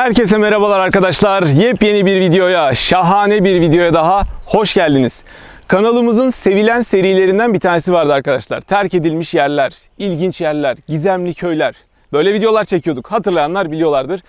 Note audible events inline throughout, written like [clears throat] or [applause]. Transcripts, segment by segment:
Herkese merhabalar arkadaşlar. Yepyeni bir videoya, şahane bir videoya daha hoş geldiniz. Kanalımızın sevilen serilerinden bir tanesi vardı arkadaşlar. Terk edilmiş yerler, ilginç yerler, gizemli köyler. Böyle videolar çekiyorduk. Hatırlayanlar biliyorlardır.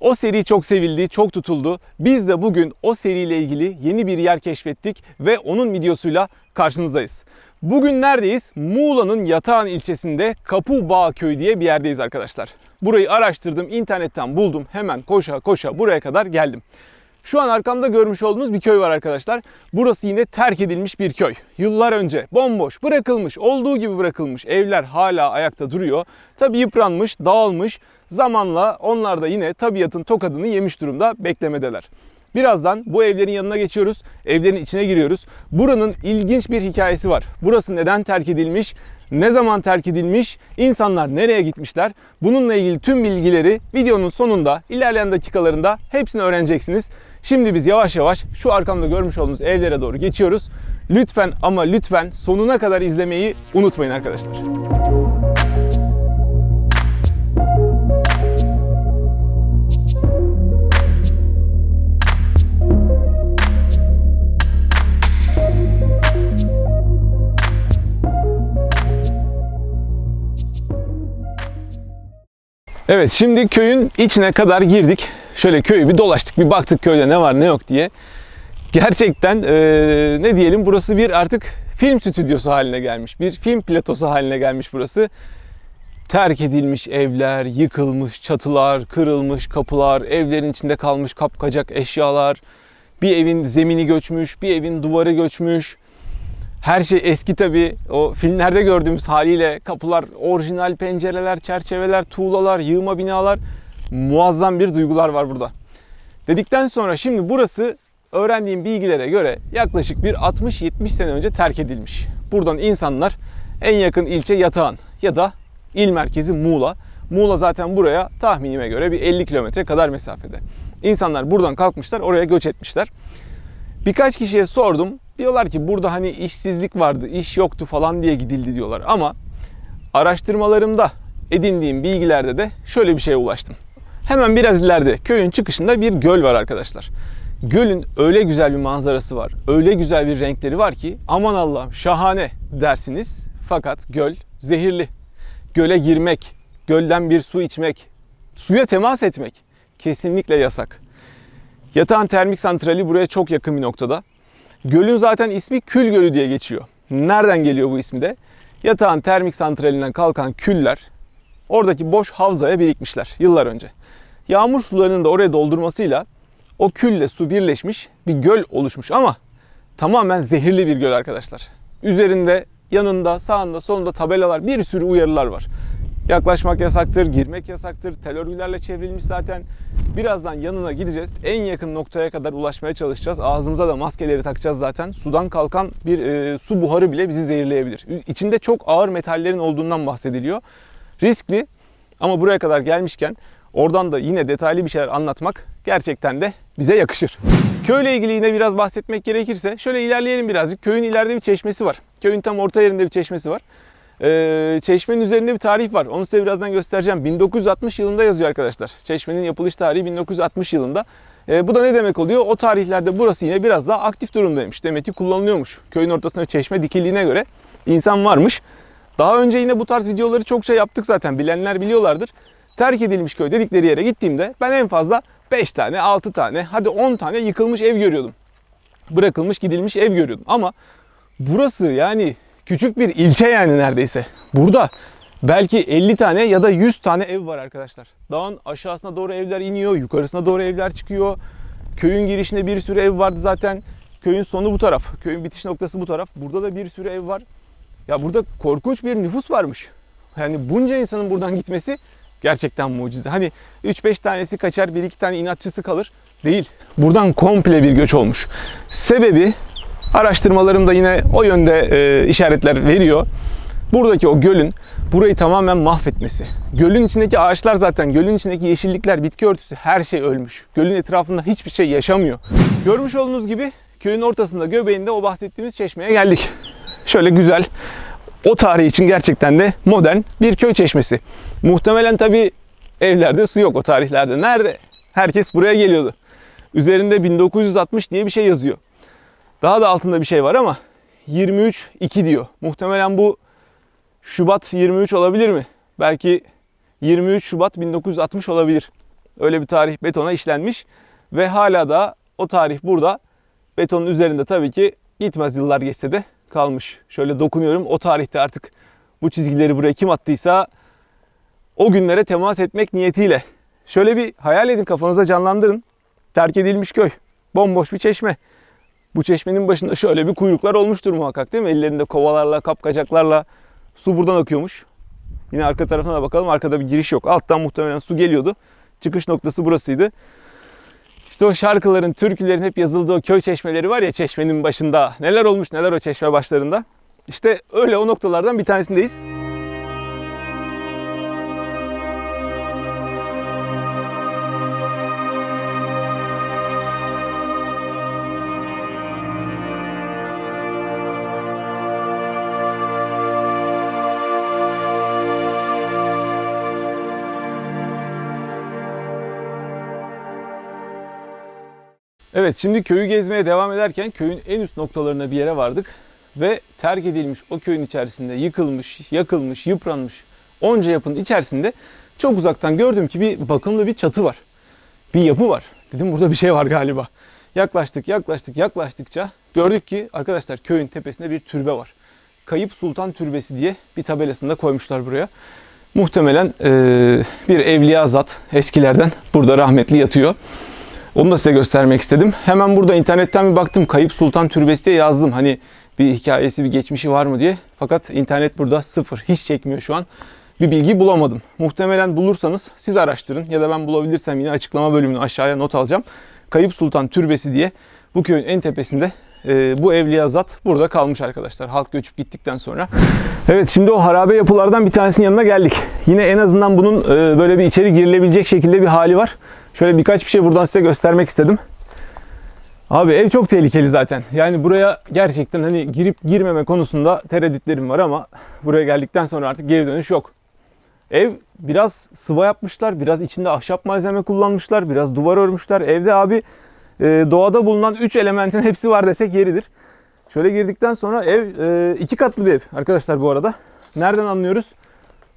O seri çok sevildi, çok tutuldu. Biz de bugün o seriyle ilgili yeni bir yer keşfettik ve onun videosuyla karşınızdayız. Bugün neredeyiz? Muğla'nın Yatağan ilçesinde Kapubağ Köyü diye bir yerdeyiz arkadaşlar. Burayı araştırdım, internetten buldum. Hemen koşa koşa buraya kadar geldim. Şu an arkamda görmüş olduğunuz bir köy var arkadaşlar. Burası yine terk edilmiş bir köy. Yıllar önce bomboş, bırakılmış, olduğu gibi bırakılmış. Evler hala ayakta duruyor. Tabi yıpranmış, dağılmış. Zamanla onlar da yine tabiatın tokadını yemiş durumda beklemedeler. Birazdan bu evlerin yanına geçiyoruz. Evlerin içine giriyoruz. Buranın ilginç bir hikayesi var. Burası neden terk edilmiş? Ne zaman terk edilmiş? İnsanlar nereye gitmişler? Bununla ilgili tüm bilgileri videonun sonunda, ilerleyen dakikalarında hepsini öğreneceksiniz. Şimdi biz yavaş yavaş şu arkamda görmüş olduğunuz evlere doğru geçiyoruz. Lütfen ama lütfen sonuna kadar izlemeyi unutmayın arkadaşlar. Evet şimdi köyün içine kadar girdik. Şöyle köyü bir dolaştık bir baktık köyde ne var ne yok diye. Gerçekten eee, ne diyelim burası bir artık film stüdyosu haline gelmiş. Bir film platosu haline gelmiş burası. Terk edilmiş evler, yıkılmış çatılar, kırılmış kapılar, evlerin içinde kalmış kapkacak eşyalar. Bir evin zemini göçmüş, bir evin duvarı göçmüş. Her şey eski tabi. O filmlerde gördüğümüz haliyle kapılar, orijinal pencereler, çerçeveler, tuğlalar, yığma binalar. Muazzam bir duygular var burada. Dedikten sonra şimdi burası öğrendiğim bilgilere göre yaklaşık bir 60-70 sene önce terk edilmiş. Buradan insanlar en yakın ilçe Yatağan ya da il merkezi Muğla. Muğla zaten buraya tahminime göre bir 50 kilometre kadar mesafede. İnsanlar buradan kalkmışlar oraya göç etmişler. Birkaç kişiye sordum. Diyorlar ki burada hani işsizlik vardı, iş yoktu falan diye gidildi diyorlar. Ama araştırmalarımda edindiğim bilgilerde de şöyle bir şeye ulaştım. Hemen biraz ileride köyün çıkışında bir göl var arkadaşlar. Gölün öyle güzel bir manzarası var, öyle güzel bir renkleri var ki aman Allah'ım şahane dersiniz. Fakat göl zehirli. Göle girmek, gölden bir su içmek, suya temas etmek kesinlikle yasak. Yatağan Termik Santrali buraya çok yakın bir noktada. Gölün zaten ismi Kül Gölü diye geçiyor. Nereden geliyor bu ismi de? Yatağan Termik Santrali'nden kalkan küller oradaki boş havzaya birikmişler yıllar önce. Yağmur sularının da oraya doldurmasıyla o külle su birleşmiş bir göl oluşmuş ama tamamen zehirli bir göl arkadaşlar. Üzerinde, yanında, sağında, solunda tabelalar, bir sürü uyarılar var. Yaklaşmak yasaktır, girmek yasaktır. Tel örgülerle çevrilmiş zaten. Birazdan yanına gideceğiz. En yakın noktaya kadar ulaşmaya çalışacağız. Ağzımıza da maskeleri takacağız zaten. Sudan kalkan bir e, su buharı bile bizi zehirleyebilir. İçinde çok ağır metallerin olduğundan bahsediliyor. Riskli ama buraya kadar gelmişken oradan da yine detaylı bir şeyler anlatmak gerçekten de bize yakışır. Köyle ilgili yine biraz bahsetmek gerekirse şöyle ilerleyelim birazcık. Köyün ileride bir çeşmesi var. Köyün tam orta yerinde bir çeşmesi var. Ee, çeşmenin üzerinde bir tarih var. Onu size birazdan göstereceğim. 1960 yılında yazıyor arkadaşlar. Çeşmenin yapılış tarihi 1960 yılında. Ee, bu da ne demek oluyor? O tarihlerde burası yine biraz daha aktif durumdaymış. Demek ki kullanılıyormuş. Köyün ortasına çeşme dikildiğine göre insan varmış. Daha önce yine bu tarz videoları çok şey yaptık zaten. Bilenler biliyorlardır. Terk edilmiş köy dedikleri yere gittiğimde ben en fazla 5 tane, 6 tane, hadi 10 tane yıkılmış ev görüyordum. Bırakılmış, gidilmiş ev görüyordum. Ama burası yani küçük bir ilçe yani neredeyse. Burada belki 50 tane ya da 100 tane ev var arkadaşlar. Dağın aşağısına doğru evler iniyor, yukarısına doğru evler çıkıyor. Köyün girişinde bir sürü ev vardı zaten. Köyün sonu bu taraf, köyün bitiş noktası bu taraf. Burada da bir sürü ev var. Ya burada korkunç bir nüfus varmış. Yani bunca insanın buradan gitmesi gerçekten mucize. Hani 3-5 tanesi kaçar, 1-2 tane inatçısı kalır. Değil. Buradan komple bir göç olmuş. Sebebi araştırmalarımda yine o yönde e, işaretler veriyor. Buradaki o gölün burayı tamamen mahvetmesi. Gölün içindeki ağaçlar zaten, gölün içindeki yeşillikler, bitki örtüsü her şey ölmüş. Gölün etrafında hiçbir şey yaşamıyor. Görmüş olduğunuz gibi köyün ortasında göbeğinde o bahsettiğimiz çeşmeye geldik. Şöyle güzel o tarih için gerçekten de modern bir köy çeşmesi. Muhtemelen tabi evlerde su yok o tarihlerde. Nerede? Herkes buraya geliyordu. Üzerinde 1960 diye bir şey yazıyor. Daha da altında bir şey var ama 23 2 diyor. Muhtemelen bu Şubat 23 olabilir mi? Belki 23 Şubat 1960 olabilir. Öyle bir tarih betona işlenmiş ve hala da o tarih burada betonun üzerinde tabii ki gitmez yıllar geçse de kalmış. Şöyle dokunuyorum o tarihte artık bu çizgileri buraya kim attıysa o günlere temas etmek niyetiyle. Şöyle bir hayal edin kafanıza canlandırın. Terk edilmiş köy. Bomboş bir çeşme. Bu çeşmenin başında şöyle bir kuyruklar olmuştur muhakkak değil mi? Ellerinde kovalarla, kapkacaklarla su buradan akıyormuş. Yine arka tarafına da bakalım. Arkada bir giriş yok. Alttan muhtemelen su geliyordu. Çıkış noktası burasıydı. İşte o şarkıların, türkülerin hep yazıldığı o köy çeşmeleri var ya çeşmenin başında. Neler olmuş neler o çeşme başlarında. İşte öyle o noktalardan bir tanesindeyiz. Evet şimdi köyü gezmeye devam ederken köyün en üst noktalarına bir yere vardık. Ve terk edilmiş o köyün içerisinde yıkılmış, yakılmış, yıpranmış onca yapının içerisinde çok uzaktan gördüm ki bir bakımlı bir çatı var. Bir yapı var. Dedim burada bir şey var galiba. Yaklaştık, yaklaştık, yaklaştıkça gördük ki arkadaşlar köyün tepesinde bir türbe var. Kayıp Sultan Türbesi diye bir tabelasında koymuşlar buraya. Muhtemelen eee, bir evliya zat eskilerden burada rahmetli yatıyor. Onu da size göstermek istedim. Hemen burada internetten bir baktım. Kayıp Sultan Türbesi diye yazdım. Hani bir hikayesi, bir geçmişi var mı diye. Fakat internet burada sıfır. Hiç çekmiyor şu an. Bir bilgi bulamadım. Muhtemelen bulursanız siz araştırın. Ya da ben bulabilirsem yine açıklama bölümünü aşağıya not alacağım. Kayıp Sultan Türbesi diye bu köyün en tepesinde e, bu evliya zat burada kalmış arkadaşlar. Halk göçüp gittikten sonra. Evet şimdi o harabe yapılardan bir tanesinin yanına geldik. Yine en azından bunun e, böyle bir içeri girilebilecek şekilde bir hali var. Şöyle birkaç bir şey buradan size göstermek istedim. Abi ev çok tehlikeli zaten. Yani buraya gerçekten hani girip girmeme konusunda tereddütlerim var ama buraya geldikten sonra artık geri dönüş yok. Ev biraz sıva yapmışlar, biraz içinde ahşap malzeme kullanmışlar, biraz duvar örmüşler. Evde abi e, doğada bulunan 3 elementin hepsi var desek yeridir. Şöyle girdikten sonra ev e, iki katlı bir ev arkadaşlar bu arada. Nereden anlıyoruz?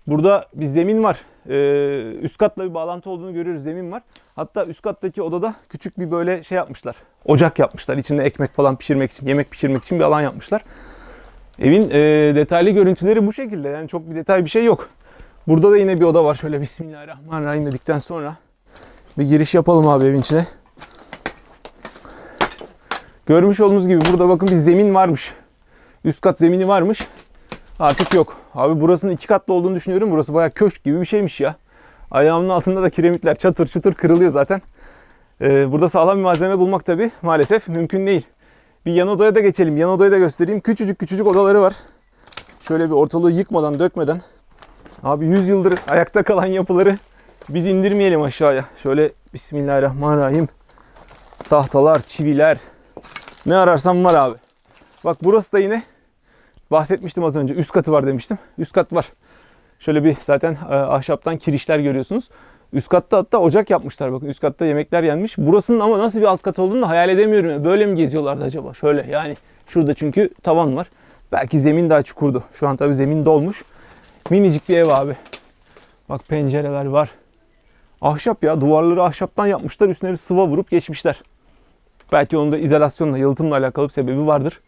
Burada bir zemin var. Ee, üst katla bir bağlantı olduğunu görüyoruz. Zemin var. Hatta üst kattaki odada küçük bir böyle şey yapmışlar. Ocak yapmışlar. İçinde ekmek falan pişirmek için, yemek pişirmek için bir alan yapmışlar. Evin e, detaylı görüntüleri bu şekilde. Yani çok bir detay bir şey yok. Burada da yine bir oda var. Şöyle Bismillahirrahmanirrahim dedikten sonra bir giriş yapalım abi evin içine. Görmüş olduğunuz gibi burada bakın bir zemin varmış. Üst kat zemini varmış. Artık yok. Abi burasının iki katlı olduğunu düşünüyorum. Burası bayağı köşk gibi bir şeymiş ya. Ayağımın altında da kiremitler çatır çatır kırılıyor zaten. Ee, burada sağlam bir malzeme bulmak tabi maalesef mümkün değil. Bir yan odaya da geçelim. Yan odayı da göstereyim. Küçücük küçücük odaları var. Şöyle bir ortalığı yıkmadan, dökmeden. Abi 100 yıldır ayakta kalan yapıları biz indirmeyelim aşağıya. Şöyle Bismillahirrahmanirrahim. Tahtalar, çiviler. Ne ararsam var abi. Bak burası da yine bahsetmiştim az önce. Üst katı var demiştim. Üst kat var. Şöyle bir zaten e, ahşaptan kirişler görüyorsunuz. Üst katta hatta ocak yapmışlar. Bakın üst katta yemekler yenmiş. Burasının ama nasıl bir alt kat olduğunu hayal edemiyorum. Böyle mi geziyorlardı acaba? Şöyle yani şurada çünkü tavan var. Belki zemin daha çukurdu. Şu an tabii zemin dolmuş. Minicik bir ev abi. Bak pencereler var. Ahşap ya. Duvarları ahşaptan yapmışlar. Üstüne bir sıva vurup geçmişler. Belki onun da izolasyonla, yalıtımla alakalı bir sebebi vardır.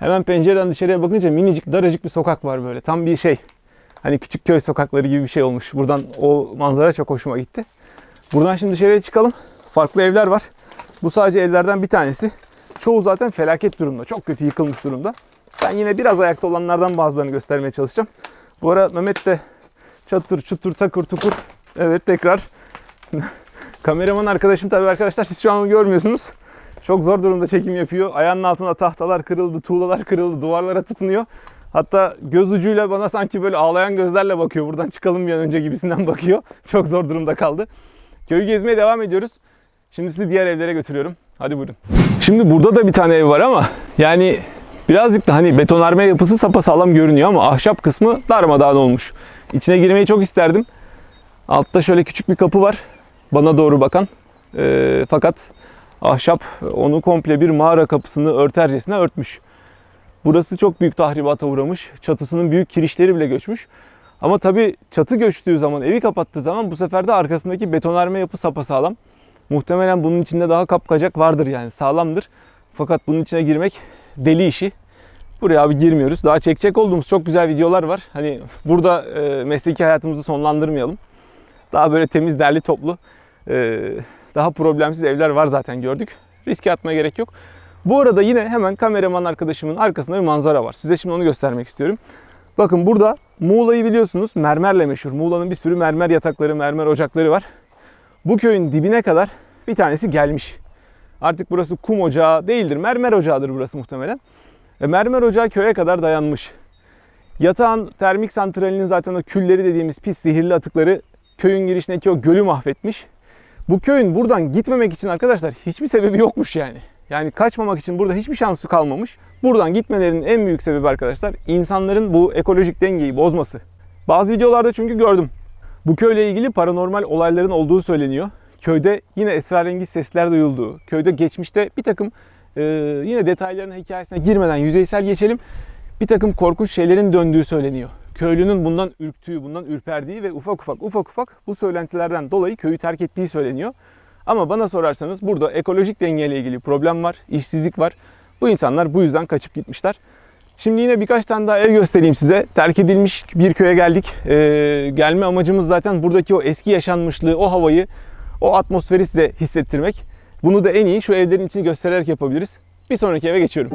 Hemen pencereden dışarıya bakınca minicik daracık bir sokak var böyle. Tam bir şey. Hani küçük köy sokakları gibi bir şey olmuş. Buradan o manzara çok hoşuma gitti. Buradan şimdi dışarıya çıkalım. Farklı evler var. Bu sadece evlerden bir tanesi. Çoğu zaten felaket durumda. Çok kötü yıkılmış durumda. Ben yine biraz ayakta olanlardan bazılarını göstermeye çalışacağım. Bu ara Mehmet de çatır çutur takır tukur. Evet tekrar. [laughs] Kameraman arkadaşım tabii arkadaşlar siz şu an görmüyorsunuz. Çok zor durumda çekim yapıyor. Ayağının altında tahtalar kırıldı, tuğlalar kırıldı, duvarlara tutunuyor. Hatta göz ucuyla bana sanki böyle ağlayan gözlerle bakıyor. Buradan çıkalım bir an önce gibisinden [laughs] bakıyor. Çok zor durumda kaldı. Köyü gezmeye devam ediyoruz. Şimdi sizi diğer evlere götürüyorum. Hadi buyurun. Şimdi burada da bir tane ev var ama yani birazcık da hani betonarme yapısı sapasağlam görünüyor ama ahşap kısmı darmadağın olmuş. İçine girmeyi çok isterdim. Altta şöyle küçük bir kapı var. Bana doğru bakan. E, fakat ahşap onu komple bir mağara kapısını örtercesine örtmüş. Burası çok büyük tahribata uğramış. Çatısının büyük kirişleri bile göçmüş. Ama tabii çatı göçtüğü zaman, evi kapattığı zaman bu sefer de arkasındaki betonarme yapı sapasağlam. Muhtemelen bunun içinde daha kapkacak vardır yani sağlamdır. Fakat bunun içine girmek deli işi. Buraya abi girmiyoruz. Daha çekecek olduğumuz çok güzel videolar var. Hani burada e, mesleki hayatımızı sonlandırmayalım. Daha böyle temiz, derli, toplu, e, daha problemsiz evler var zaten gördük. Riske atmaya gerek yok. Bu arada yine hemen kameraman arkadaşımın arkasında bir manzara var. Size şimdi onu göstermek istiyorum. Bakın burada Muğla'yı biliyorsunuz mermerle meşhur. Muğla'nın bir sürü mermer yatakları, mermer ocakları var. Bu köyün dibine kadar bir tanesi gelmiş. Artık burası kum ocağı değildir. Mermer ocağıdır burası muhtemelen. E, mermer ocağı köye kadar dayanmış. Yatağın termik santralinin zaten o külleri dediğimiz pis zehirli atıkları köyün girişindeki o gölü mahvetmiş. Bu köyün buradan gitmemek için arkadaşlar hiçbir sebebi yokmuş yani. Yani kaçmamak için burada hiçbir şansı kalmamış. Buradan gitmelerinin en büyük sebebi arkadaşlar insanların bu ekolojik dengeyi bozması. Bazı videolarda çünkü gördüm. Bu köyle ilgili paranormal olayların olduğu söyleniyor. Köyde yine esrarengiz sesler duyulduğu, köyde geçmişte bir takım e, yine detaylarına hikayesine girmeden yüzeysel geçelim. Bir takım korkunç şeylerin döndüğü söyleniyor. Köylünün bundan ürktüğü, bundan ürperdiği ve ufak ufak ufak ufak bu söylentilerden dolayı köyü terk ettiği söyleniyor. Ama bana sorarsanız burada ekolojik dengeyle ilgili problem var, işsizlik var. Bu insanlar bu yüzden kaçıp gitmişler. Şimdi yine birkaç tane daha ev göstereyim size. Terk edilmiş bir köye geldik. Ee, gelme amacımız zaten buradaki o eski yaşanmışlığı, o havayı, o atmosferi size hissettirmek. Bunu da en iyi şu evlerin içini göstererek yapabiliriz. Bir sonraki eve geçiyorum.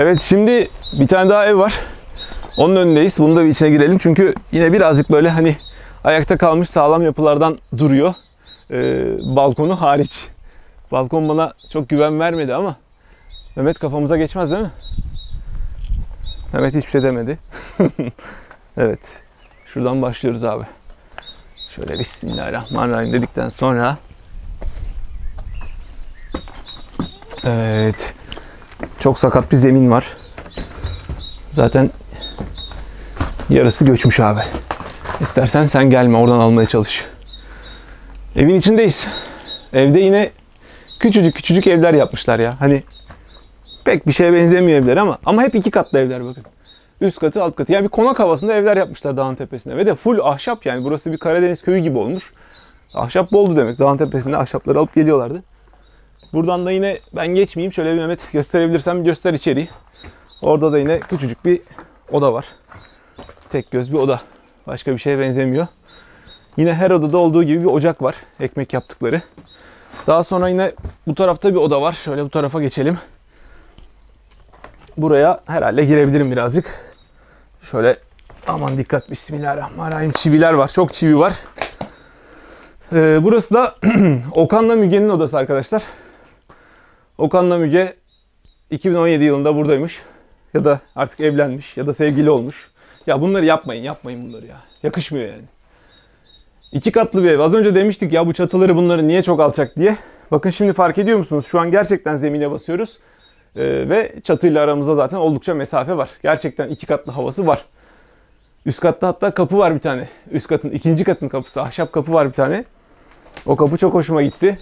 Evet şimdi bir tane daha ev var. Onun önündeyiz. Bunu da bir içine girelim. Çünkü yine birazcık böyle hani ayakta kalmış sağlam yapılardan duruyor. Ee, balkonu hariç. Balkon bana çok güven vermedi ama Mehmet kafamıza geçmez değil mi? Mehmet hiçbir şey demedi. [laughs] evet. Şuradan başlıyoruz abi. Şöyle Bismillahirrahmanirrahim dedikten sonra Evet. Çok sakat bir zemin var. Zaten yarısı göçmüş abi. İstersen sen gelme oradan almaya çalış. Evin içindeyiz. Evde yine küçücük küçücük evler yapmışlar ya. Hani pek bir şeye benzemiyor evler ama ama hep iki katlı evler bakın. Üst katı alt katı. Yani bir konak havasında evler yapmışlar dağın tepesine. Ve de full ahşap yani. Burası bir Karadeniz köyü gibi olmuş. Ahşap boldu demek. Dağın tepesinde ahşapları alıp geliyorlardı. Buradan da yine ben geçmeyeyim. Şöyle bir Mehmet gösterebilirsem göster içeriği. Orada da yine küçücük bir oda var. Tek göz bir oda. Başka bir şeye benzemiyor. Yine her odada olduğu gibi bir ocak var. Ekmek yaptıkları. Daha sonra yine bu tarafta bir oda var. Şöyle bu tarafa geçelim. Buraya herhalde girebilirim birazcık. Şöyle aman dikkat Bismillahirrahmanirrahim. Çiviler var. Çok çivi var. Ee, burası da [clears throat] Okan'la Müge'nin odası arkadaşlar. Okan'la Müge 2017 yılında buradaymış. Ya da artık evlenmiş ya da sevgili olmuş. Ya bunları yapmayın, yapmayın bunları ya. Yakışmıyor yani. İki katlı bir ev. Az önce demiştik ya bu çatıları bunları niye çok alçak diye. Bakın şimdi fark ediyor musunuz? Şu an gerçekten zemine basıyoruz. Ee, ve çatıyla aramızda zaten oldukça mesafe var. Gerçekten iki katlı havası var. Üst katta hatta kapı var bir tane. Üst katın ikinci katın kapısı. Ahşap kapı var bir tane. O kapı çok hoşuma gitti.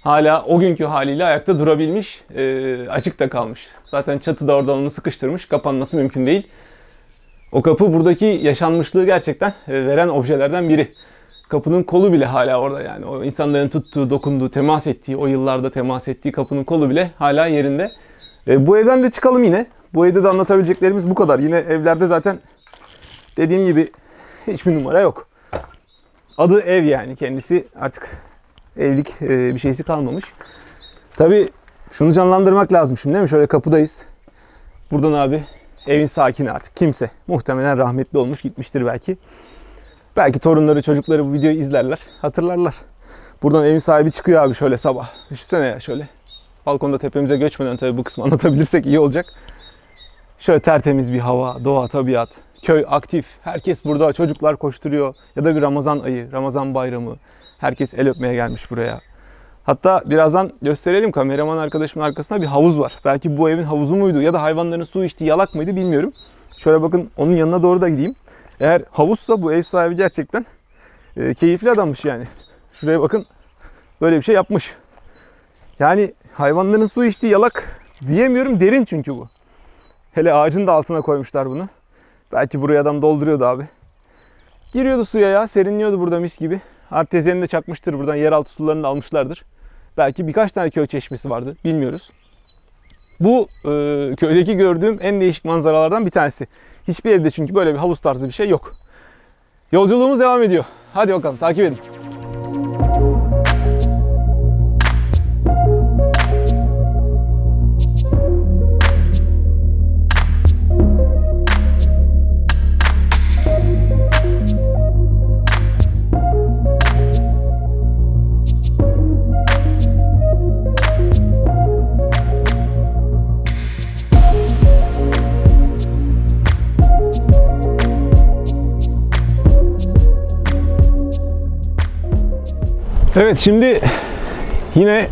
Hala o günkü haliyle ayakta durabilmiş. E, açık da kalmış. Zaten çatı da oradan onu sıkıştırmış. Kapanması mümkün değil. O kapı buradaki yaşanmışlığı gerçekten e, veren objelerden biri. Kapının kolu bile hala orada yani. O insanların tuttuğu, dokunduğu, temas ettiği, o yıllarda temas ettiği kapının kolu bile hala yerinde. E, bu evden de çıkalım yine. Bu evde de anlatabileceklerimiz bu kadar. Yine evlerde zaten dediğim gibi hiçbir numara yok. Adı ev yani kendisi artık evlilik e, bir şeysi kalmamış. Tabi şunu canlandırmak lazım şimdi değil mi? Şöyle kapıdayız. Buradan abi evin sakini artık kimse. Muhtemelen rahmetli olmuş gitmiştir belki. Belki torunları çocukları bu videoyu izlerler hatırlarlar. Buradan evin sahibi çıkıyor abi şöyle sabah. Düşünsene ya şöyle. Balkonda tepemize göçmeden tabii bu kısmı [laughs] anlatabilirsek iyi olacak. Şöyle tertemiz bir hava, doğa, tabiat, köy aktif. Herkes burada, çocuklar koşturuyor. Ya da bir Ramazan ayı, Ramazan bayramı. Herkes el öpmeye gelmiş buraya. Hatta birazdan gösterelim kameraman arkadaşımın arkasında bir havuz var. Belki bu evin havuzu muydu ya da hayvanların su içtiği yalak mıydı bilmiyorum. Şöyle bakın onun yanına doğru da gideyim. Eğer havuzsa bu ev sahibi gerçekten e, keyifli adammış yani. Şuraya bakın böyle bir şey yapmış. Yani hayvanların su içtiği yalak diyemiyorum derin çünkü bu. Hele ağacın da altına koymuşlar bunu. Belki buraya adam dolduruyordu abi. Giriyordu suya ya serinliyordu burada mis gibi. Artezyenini de çakmıştır buradan yeraltı sularını almışlardır. Belki birkaç tane köy çeşmesi vardı bilmiyoruz. Bu e, köydeki gördüğüm en değişik manzaralardan bir tanesi. Hiçbir evde çünkü böyle bir havuz tarzı bir şey yok. Yolculuğumuz devam ediyor. Hadi bakalım takip edin. Evet şimdi yine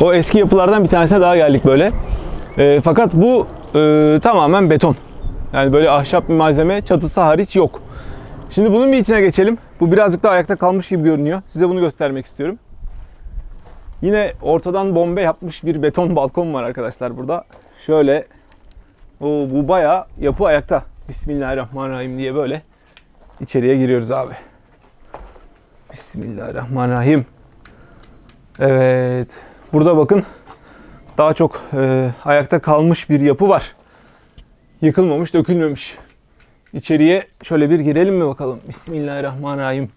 o eski yapılardan bir tanesine daha geldik böyle. E, fakat bu e, tamamen beton. Yani böyle ahşap bir malzeme çatısı hariç yok. Şimdi bunun bir içine geçelim. Bu birazcık daha ayakta kalmış gibi görünüyor. Size bunu göstermek istiyorum. Yine ortadan bombe yapmış bir beton balkon var arkadaşlar burada. Şöyle o bu bayağı yapı ayakta. Bismillahirrahmanirrahim diye böyle içeriye giriyoruz abi. Bismillahirrahmanirrahim. Evet. Burada bakın daha çok e, ayakta kalmış bir yapı var. Yıkılmamış, dökülmemiş. İçeriye şöyle bir girelim mi bakalım. Bismillahirrahmanirrahim.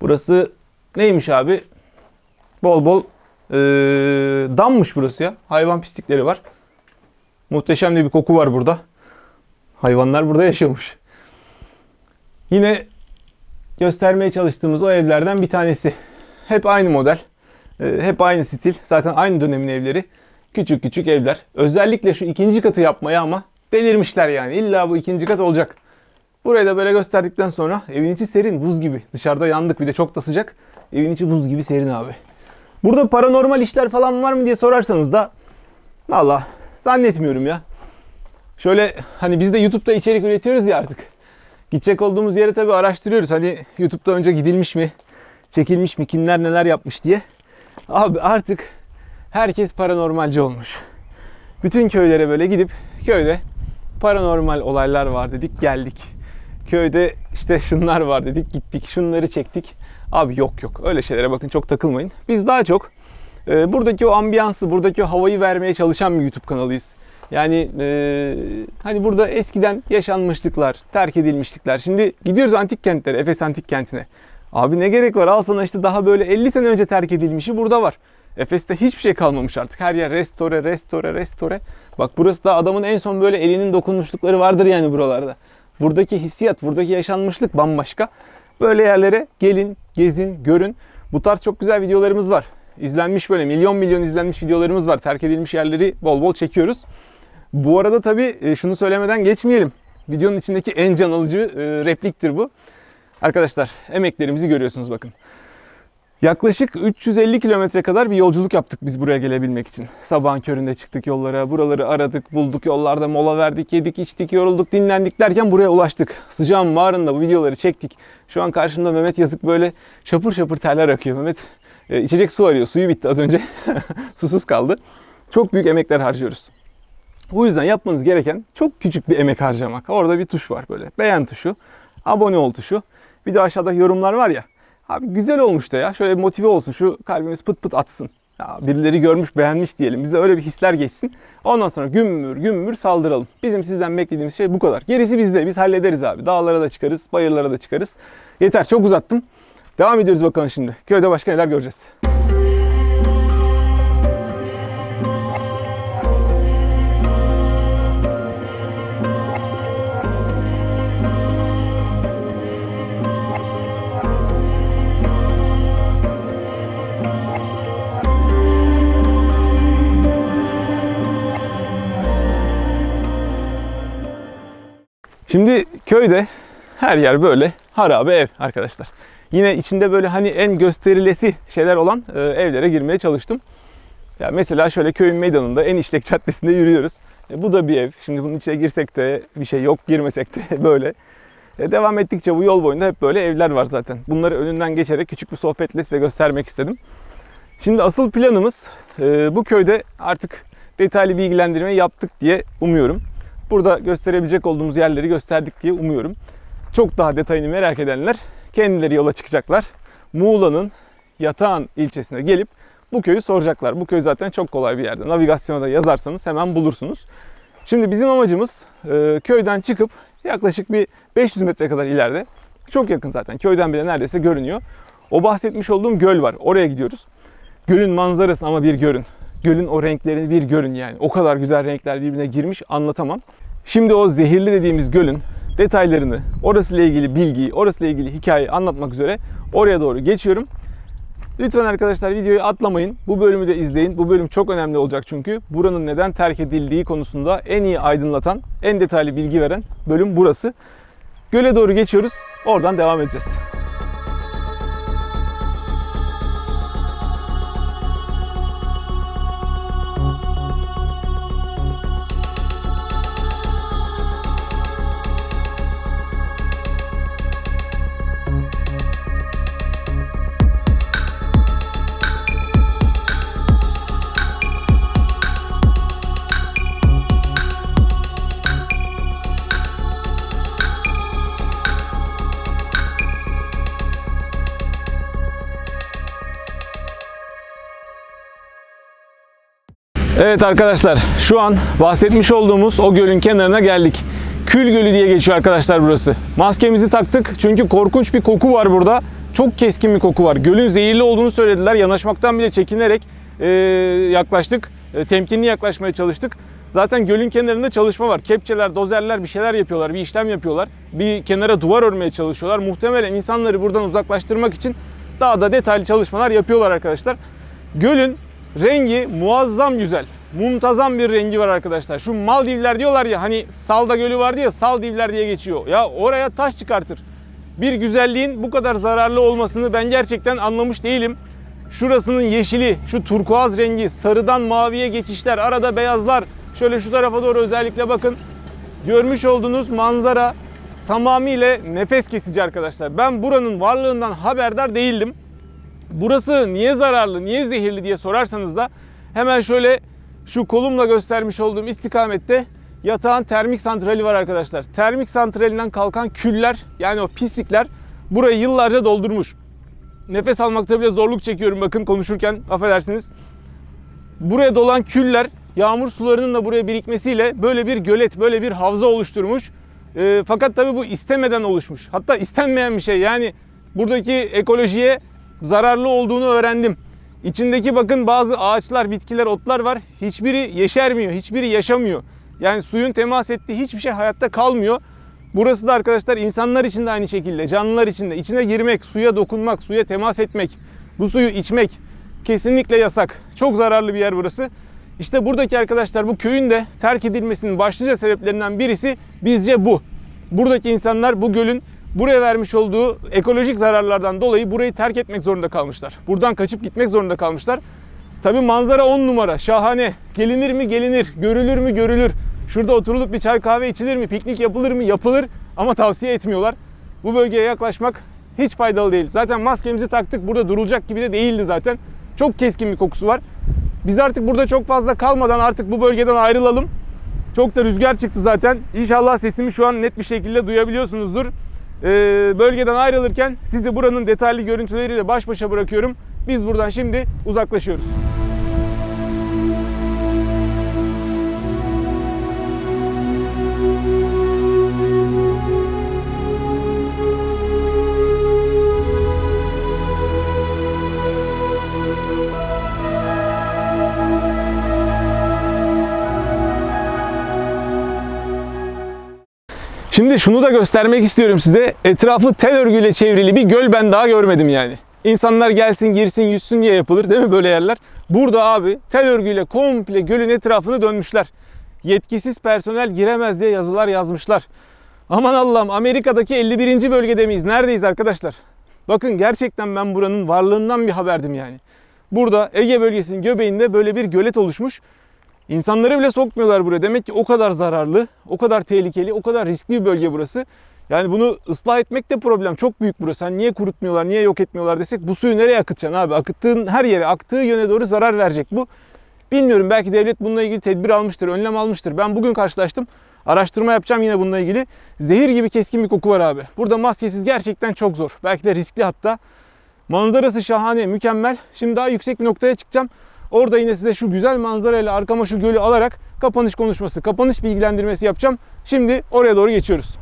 Burası neymiş abi? Bol bol e, dammış burası ya. Hayvan pislikleri var. Muhteşem de bir koku var burada. Hayvanlar burada yaşıyormuş. Yine göstermeye çalıştığımız o evlerden bir tanesi. Hep aynı model. E, Hep aynı stil. Zaten aynı dönemin evleri. Küçük küçük evler. Özellikle şu ikinci katı yapmaya ama delirmişler yani. İlla bu ikinci kat olacak. Burayı da böyle gösterdikten sonra evin içi serin, buz gibi. Dışarıda yandık bir de çok da sıcak. Evin içi buz gibi serin abi. Burada paranormal işler falan var mı diye sorarsanız da valla zannetmiyorum ya. Şöyle hani biz de YouTube'da içerik üretiyoruz ya artık. Gidecek olduğumuz yeri tabii araştırıyoruz. Hani YouTube'da önce gidilmiş mi, çekilmiş mi, kimler neler yapmış diye. Abi artık herkes paranormalci olmuş. Bütün köylere böyle gidip köyde paranormal olaylar var dedik geldik. Köyde işte şunlar var dedik gittik şunları çektik. Abi yok yok öyle şeylere bakın çok takılmayın. Biz daha çok e, buradaki o ambiyansı, buradaki o havayı vermeye çalışan bir YouTube kanalıyız. Yani e, hani burada eskiden yaşanmışlıklar, terk edilmişlikler. Şimdi gidiyoruz antik kentlere, Efes antik kentine. Abi ne gerek var? Al sana işte daha böyle 50 sene önce terk edilmişi burada var. Efes'te hiçbir şey kalmamış artık. Her yer restore, restore, restore. Bak burası da adamın en son böyle elinin dokunmuşlukları vardır yani buralarda. Buradaki hissiyat, buradaki yaşanmışlık bambaşka. Böyle yerlere gelin, gezin, görün. Bu tarz çok güzel videolarımız var. İzlenmiş böyle milyon milyon izlenmiş videolarımız var. Terk edilmiş yerleri bol bol çekiyoruz. Bu arada tabii e, şunu söylemeden geçmeyelim. Videonun içindeki en can alıcı e, repliktir bu. Arkadaşlar emeklerimizi görüyorsunuz bakın. Yaklaşık 350 kilometre kadar bir yolculuk yaptık biz buraya gelebilmek için. Sabahın köründe çıktık yollara, buraları aradık, bulduk yollarda mola verdik, yedik, içtik, yorulduk, dinlendik derken buraya ulaştık. Sıcağın mağarında bu videoları çektik. Şu an karşımda Mehmet yazık böyle şapır şapır terler akıyor. Mehmet e, içecek su arıyor, suyu bitti az önce. [laughs] Susuz kaldı. Çok büyük emekler harcıyoruz. Bu yüzden yapmanız gereken çok küçük bir emek harcamak. Orada bir tuş var böyle. Beğen tuşu, abone ol tuşu. Bir de aşağıda yorumlar var ya. Abi güzel olmuş da ya. Şöyle motive olsun. Şu kalbimiz pıt pıt atsın. Ya birileri görmüş, beğenmiş diyelim. Bize öyle bir hisler geçsin. Ondan sonra gümbür gümbür saldıralım. Bizim sizden beklediğimiz şey bu kadar. Gerisi bizde. Biz hallederiz abi. Dağlara da çıkarız, bayırlara da çıkarız. Yeter çok uzattım. Devam ediyoruz bakalım şimdi. Köyde başka neler göreceğiz. Şimdi köyde her yer böyle harabe ev arkadaşlar. Yine içinde böyle hani en gösterilesi şeyler olan e, evlere girmeye çalıştım. Ya mesela şöyle köyün meydanında en işlek caddesinde yürüyoruz. E, bu da bir ev. Şimdi bunun içine girsek de bir şey yok, girmesek de [laughs] böyle. E, devam ettikçe bu yol boyunda hep böyle evler var zaten. Bunları önünden geçerek küçük bir sohbetle size göstermek istedim. Şimdi asıl planımız e, bu köyde artık detaylı bilgilendirme yaptık diye umuyorum. Burada gösterebilecek olduğumuz yerleri gösterdik diye umuyorum. Çok daha detayını merak edenler kendileri yola çıkacaklar. Muğla'nın Yatağan ilçesine gelip bu köyü soracaklar. Bu köy zaten çok kolay bir yerde. Navigasyona da yazarsanız hemen bulursunuz. Şimdi bizim amacımız e, köyden çıkıp yaklaşık bir 500 metre kadar ileride. Çok yakın zaten. Köyden bile neredeyse görünüyor. O bahsetmiş olduğum göl var. Oraya gidiyoruz. Gölün manzarası ama bir görün. Gölün o renklerini bir görün yani. O kadar güzel renkler birbirine girmiş anlatamam. Şimdi o zehirli dediğimiz gölün detaylarını, orasıyla ilgili bilgiyi, orasıyla ilgili hikayeyi anlatmak üzere oraya doğru geçiyorum. Lütfen arkadaşlar videoyu atlamayın. Bu bölümü de izleyin. Bu bölüm çok önemli olacak çünkü buranın neden terk edildiği konusunda en iyi aydınlatan, en detaylı bilgi veren bölüm burası. Göle doğru geçiyoruz. Oradan devam edeceğiz. Evet arkadaşlar şu an bahsetmiş olduğumuz o gölün kenarına geldik. Kül Gölü diye geçiyor arkadaşlar burası. Maskemizi taktık çünkü korkunç bir koku var burada. Çok keskin bir koku var. Gölün zehirli olduğunu söylediler. Yanaşmaktan bile çekinerek e, yaklaştık. E, temkinli yaklaşmaya çalıştık. Zaten gölün kenarında çalışma var. Kepçeler, dozerler bir şeyler yapıyorlar, bir işlem yapıyorlar. Bir kenara duvar örmeye çalışıyorlar. Muhtemelen insanları buradan uzaklaştırmak için daha da detaylı çalışmalar yapıyorlar arkadaşlar. Gölün rengi muazzam güzel. Muntazam bir rengi var arkadaşlar. Şu Maldivler diyorlar ya hani Salda Gölü vardı ya Saldivler diye geçiyor. Ya oraya taş çıkartır. Bir güzelliğin bu kadar zararlı olmasını ben gerçekten anlamış değilim. Şurasının yeşili, şu turkuaz rengi, sarıdan maviye geçişler, arada beyazlar. Şöyle şu tarafa doğru özellikle bakın. Görmüş olduğunuz manzara tamamıyla nefes kesici arkadaşlar. Ben buranın varlığından haberdar değildim. Burası niye zararlı, niye zehirli diye sorarsanız da hemen şöyle şu kolumla göstermiş olduğum istikamette yatağın termik santrali var arkadaşlar. Termik santralinden kalkan küller yani o pislikler burayı yıllarca doldurmuş. Nefes almakta bile zorluk çekiyorum bakın konuşurken affedersiniz. Buraya dolan küller yağmur sularının da buraya birikmesiyle böyle bir gölet, böyle bir havza oluşturmuş. E, fakat tabii bu istemeden oluşmuş. Hatta istenmeyen bir şey. Yani buradaki ekolojiye zararlı olduğunu öğrendim. İçindeki bakın bazı ağaçlar, bitkiler, otlar var. Hiçbiri yeşermiyor, hiçbiri yaşamıyor. Yani suyun temas ettiği hiçbir şey hayatta kalmıyor. Burası da arkadaşlar insanlar için de aynı şekilde, canlılar için de. İçine girmek, suya dokunmak, suya temas etmek, bu suyu içmek kesinlikle yasak. Çok zararlı bir yer burası. İşte buradaki arkadaşlar bu köyün de terk edilmesinin başlıca sebeplerinden birisi bizce bu. Buradaki insanlar bu gölün buraya vermiş olduğu ekolojik zararlardan dolayı burayı terk etmek zorunda kalmışlar. Buradan kaçıp gitmek zorunda kalmışlar. Tabi manzara 10 numara, şahane. Gelinir mi gelinir, görülür mü görülür. Şurada oturulup bir çay kahve içilir mi, piknik yapılır mı yapılır ama tavsiye etmiyorlar. Bu bölgeye yaklaşmak hiç faydalı değil. Zaten maskemizi taktık, burada durulacak gibi de değildi zaten. Çok keskin bir kokusu var. Biz artık burada çok fazla kalmadan artık bu bölgeden ayrılalım. Çok da rüzgar çıktı zaten. İnşallah sesimi şu an net bir şekilde duyabiliyorsunuzdur. Ee, bölgeden ayrılırken sizi buranın detaylı görüntüleriyle baş başa bırakıyorum. Biz buradan şimdi uzaklaşıyoruz. Şimdi şunu da göstermek istiyorum size. Etrafı tel örgüyle çevrili bir göl ben daha görmedim yani. İnsanlar gelsin, girsin, yüzsün diye yapılır değil mi böyle yerler? Burada abi tel örgüyle komple gölün etrafını dönmüşler. Yetkisiz personel giremez diye yazılar yazmışlar. Aman Allah'ım Amerika'daki 51. bölgede miyiz? Neredeyiz arkadaşlar? Bakın gerçekten ben buranın varlığından bir haberdim yani. Burada Ege bölgesinin göbeğinde böyle bir gölet oluşmuş. İnsanları bile sokmuyorlar buraya. Demek ki o kadar zararlı, o kadar tehlikeli, o kadar riskli bir bölge burası. Yani bunu ıslah etmek de problem. Çok büyük burası. Hani niye kurutmuyorlar, niye yok etmiyorlar desek bu suyu nereye akıtacaksın abi? Akıttığın her yere, aktığı yöne doğru zarar verecek bu. Bilmiyorum belki devlet bununla ilgili tedbir almıştır, önlem almıştır. Ben bugün karşılaştım. Araştırma yapacağım yine bununla ilgili. Zehir gibi keskin bir koku var abi. Burada maskesiz gerçekten çok zor. Belki de riskli hatta. Manzarası şahane, mükemmel. Şimdi daha yüksek bir noktaya çıkacağım. Orada yine size şu güzel manzarayla arkama şu gölü alarak kapanış konuşması, kapanış bilgilendirmesi yapacağım. Şimdi oraya doğru geçiyoruz.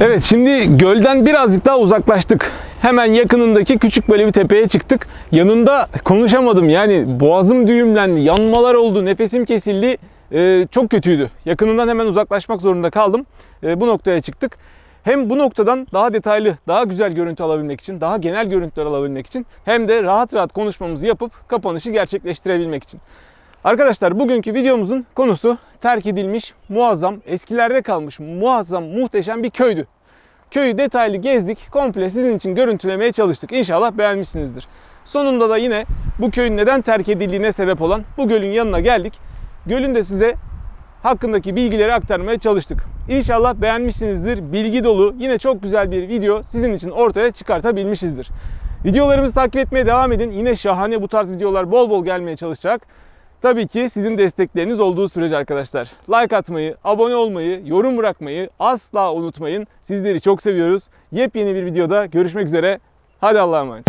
Evet şimdi gölden birazcık daha uzaklaştık. Hemen yakınındaki küçük böyle bir tepeye çıktık. Yanında konuşamadım yani boğazım düğümlendi, yanmalar oldu, nefesim kesildi. Ee, çok kötüydü. Yakınından hemen uzaklaşmak zorunda kaldım. Ee, bu noktaya çıktık. Hem bu noktadan daha detaylı, daha güzel görüntü alabilmek için, daha genel görüntüler alabilmek için hem de rahat rahat konuşmamızı yapıp kapanışı gerçekleştirebilmek için. Arkadaşlar bugünkü videomuzun konusu terk edilmiş, muazzam, eskilerde kalmış, muazzam, muhteşem bir köydü. Köyü detaylı gezdik, komple sizin için görüntülemeye çalıştık. İnşallah beğenmişsinizdir. Sonunda da yine bu köyün neden terk edildiğine sebep olan bu gölün yanına geldik. Gölün de size hakkındaki bilgileri aktarmaya çalıştık. İnşallah beğenmişsinizdir. Bilgi dolu, yine çok güzel bir video sizin için ortaya çıkartabilmişizdir. Videolarımızı takip etmeye devam edin. Yine şahane bu tarz videolar bol bol gelmeye çalışacak. Tabii ki sizin destekleriniz olduğu sürece arkadaşlar. Like atmayı, abone olmayı, yorum bırakmayı asla unutmayın. Sizleri çok seviyoruz. Yepyeni bir videoda görüşmek üzere. Hadi Allah'a emanet.